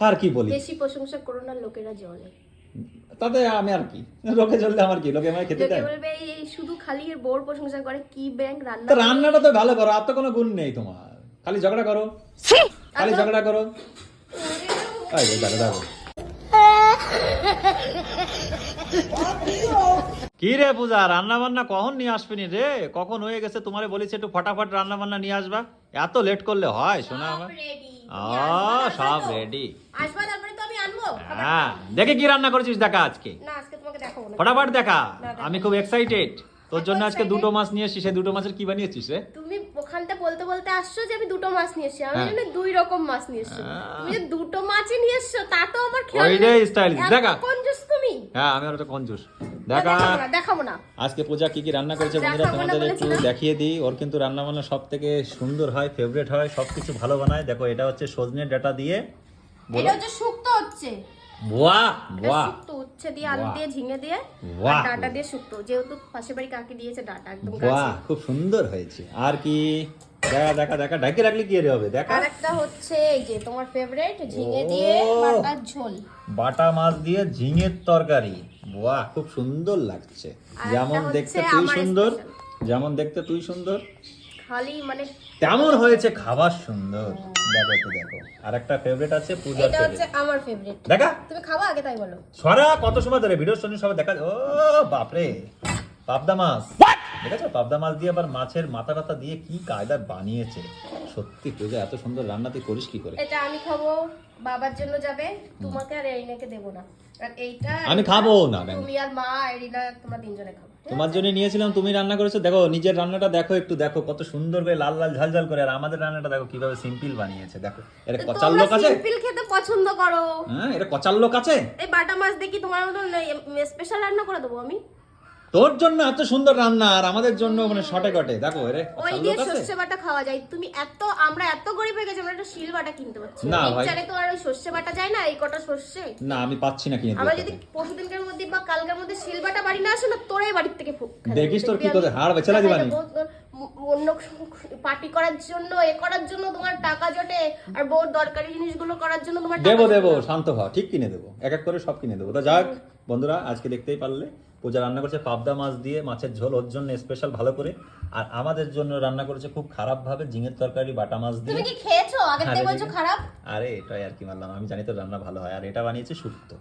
আর কি বলি? বেশি প্রশংসা করো না লোকেরা জলে। তাতে আমি আর কি? লোকে চললে আমার কি? লোকে আমায় খেতে দেয়? বলবে এই শুধু খালি এর বোর প্রশংসা করে কি ব্যাংক রান্না রান্নাটা তো ভালো করো আর তো কোনো গুণ নেই তোমার। খালি ঝগড়া করো। খালি ঝগড়া করো। দেখো কি রে পূজা রান্না বান্না কখন নিয়ে আসবিনি রে? কখন হয়ে গেছে তোমারে বলেছি একটু ফটাফট রান্না বান্না নিয়ে আসবা? এত লেট করলে হয় শোনা আমার। সব রেডি আসবা তারপরে তো আমি আনব। হ্যাঁ দেখে কি রান্না করেছিস দেখা আজকে? না আজকে তোমাকে দেখাবো না। ফটাফট দেখা। আমি খুব এক্সাইটেড তোর জন্য আজকে দুটো মাছ নিয়ে এসেছি সেই দুটো মাছের কি বানিয়েছিস রে? তুমি ওখানটা বলতে বলতে আসছো যে আমি দুটো মাছ নিয়ে এসেছি আমি হ্যাঁ। জানি দুই রকম মাছ নিয়ে এসেছি তুমি যে দুটো মাছই নিয়ে এসছো তা তো আমার খেয়াল ওইটাই এত দেখা। কঞ্জুস তুমি। হ্যাঁ আমি আর ওটা কঞ্জুস না, দেখা দেখাবো না আজকে পূজা কি কি রান্না করেছে বন্ধুরা তোমাদের একটু দেখিয়ে দিই ওর কিন্তু রান্না বান্না সব থেকে সুন্দর হয় ফেভারিট হয় সবকিছু ভালো বানায়। দেখো এটা হচ্ছে সজনে ডাটা দিয়ে এটা হচ্ছে শুক্তো হচ্ছে। বাহ বাহ। শুক্তো উচ্ছে দিয়ে আলু দিয়ে ঝিঙে দিয়ে আর ডাটা দিয়ে শুক্তো। যেহেতু পাশের বাড়ি কাকি দিয়েছে ডাটা একদম বাহ খুব সুন্দর হয়েছে। আর কি? দেখা দেখা দেখা ঢাকি রাখলে কি হবে? দেখা। হচ্ছে এই যে তোমার ফেভারিট ঝিঙে দিয়ে বাটার ঝোল। বাটা মাছ দিয়ে ঝিঙের তরকারি। বাহ খুব সুন্দর লাগছে। যেমন দেখতে তুই সুন্দর যেমন দেখতে তুই সুন্দর। খালি মানে তেমন হয়েছে খাবার সুন্দর। দেখো একটু দেখো। আর একটা ফেভারিট আছে পূজার এটা হচ্ছে আমার ফেভারিট দেখা? তুমি খাওয়া আগে তাই বলো। সরা কত সময় ধরে ভিডিওর সঙ্গে সবাই দেখা ও বাপরে। পাবদা মাছ। দেখেছ? পাবদা মাছ দিয়ে আবার মাছের মাথা টাথা দিয়ে কি কায়দা বানিয়েছে। সত্যি পূজা এত সুন্দর রান্না তুই করিস কি করে? এটা আমি খাব বাবার জন্য যাবে তোমাকে আর এরিনাকে দেবো না। আর এইটা আমি খাব না, তুমি আর মা এরিনা তোমরা তিনজনে খাব তোমার জন্য নিয়েছিলাম তুমি রান্না করেছ। দেখো নিজের রান্নাটা দেখো একটু দেখো কত সুন্দর করে লাল লাল ঝাল ঝাল করে আর আমাদের রান্নাটা দেখো কীভাবে সিম্পল বানিয়েছে। দেখো? কচার তোমরা লোক আছে? সিম্পল খেতে পছন্দ করো। হ্যাঁ এটা কচার লোক আছে? এই বাটা মাছ দেখি তোমার মতন স্পেশাল রান্না করে দেবো আমি। তোর জন্য এত সুন্দর রান্না আর আমাদের জন্য মানে শটে কটে দেখো এরে ওই দিয়ে সর্ষে বাটা খাওয়া যায়। তুমি এত আমরা এত গরিব হয়ে গেছি আমরা একটা শিল বাটা কিনতে পারছি। না ভাই। মিক্সচারে তো আর ওই সর্ষে বাটা যায় না এই কটা সর্ষে। না আমি পাচ্ছি না কিনে আমরা যদি পরশুদিনকার মধ্যে বা কালকের মধ্যে শিল বাটা বাড়ি না আসে না তোরাই বাড়ির থেকে ফুক খাবি। দেখিস তোর কি করে হাড় বেচালা দিবানি। অন্য পার্টি করার জন্য এ করার জন্য তোমার টাকা জোটে আর বউর দরকারি জিনিসগুলো করার জন্য তোমার দেবো দেবো শান্ত হ ঠিক কিনে দেবো। এক এক করে সব কিনে দেবো। তো যাক বন্ধুরা আজকে দেখতেই পারলে। পূজা রান্না করেছে পাবদা মাছ দিয়ে মাছের ঝোল ওর জন্য স্পেশাল ভালো করে। আর আমাদের জন্য রান্না করেছে খুব খারাপ ভাবে ঝিঙের তরকারি বাটা মাছ দিয়ে। তুমি কি খেয়েছো? আগের থেকে বলছো খারাপ? আরে এটাই আর কি মানলাম। আমি জানি তো রান্না ভালো হয়। আর এটা বানিয়েছে শুক্তো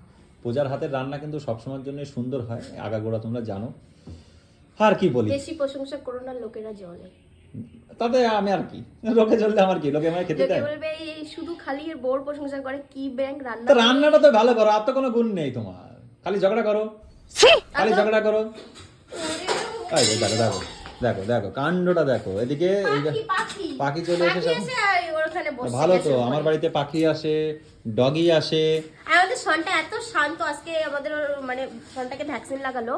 পূজার হাতের রান্না কিন্তু সবসময়ের জন্য সুন্দর হয়। আগাগোড়া তোমরা জানো। আর কি বলি? বেশি প্রশংসা করো না লোকেরা জলে। তাতে আমি আর কি? লোকে চললে আমার কি? লোকে আমায় খেতে দেয়? বলবে এই শুধু খালি এর বউর প্রশংসা করে কি ব্যাংক রান্না তো রান্নাটা তো ভালো করো আর তো কোনো গুণ নেই তোমার। খালি ঝগড়া করো। খালি ঝগড়া করো। দেখো দেখো দেখো দেখো কাণ্ডটা দেখো। এদিকে পাখি চলে এসে সব- এসে আর ওখানে বসে ভালো তো আমার বাড়িতে পাখি আসে ডগি আসে। আমাদের সনটা এত শান্ত আজকে আমাদের ওর মানে সনটাকে ভ্যাকসিন লাগালো।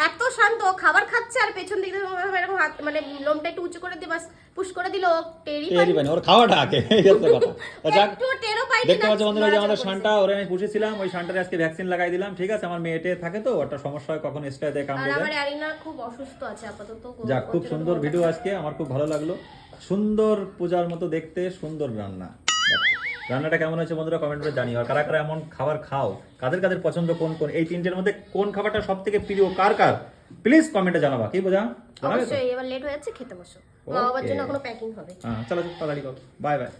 এত শান্ত খাবার খাচ্ছে আর পেছন দিকে এরকম হাত মানে লোমটা একটু উঁচু করে দিয়ে বাস পুশ করে দিল টেরি টেরি পানি ওর খাওয়াটা আগে এই হচ্ছে কথা। যাক। দেখতে পাচ্ছ বন্ধুরা যে আমাদের শানটা ওরে আমি পুষেছিলাম ওই শানটারে আজকে ভ্যাকসিন লাগাই দিলাম ঠিক আছে? আমার মেয়েটে থাকে তো ওটা সমস্যা হয় কখন স্প্রে দেয় আর কামড়ে আমার দেয় অ্যারিনা খুব অসুস্থ আছে আপাতত যাক খুব সুন্দর ভিডিও আজকে আমার খুব ভালো লাগল। সুন্দর পূজার মতো দেখতে সুন্দর রান্না। রান্নাটা কেমন হয়েছে বন্ধুরা কমেন্ট করে জানিও। আর কারা কারা এমন খাবার খাও কাদের কাদের পছন্দ কোন কোন এই তিনটের মধ্যে কোন খাবারটা সব থেকে প্রিয় কার কার? প্লিজ কমেন্টে জানাবা কি বোঝা? অবশ্যই এবার লেট হয়ে যাচ্ছে খেতে বসো। মা বাবার জন্য এখনও প্যাকিং হবে। হ্যাঁ চলো তাড়াতাড়ি করো। Bye bye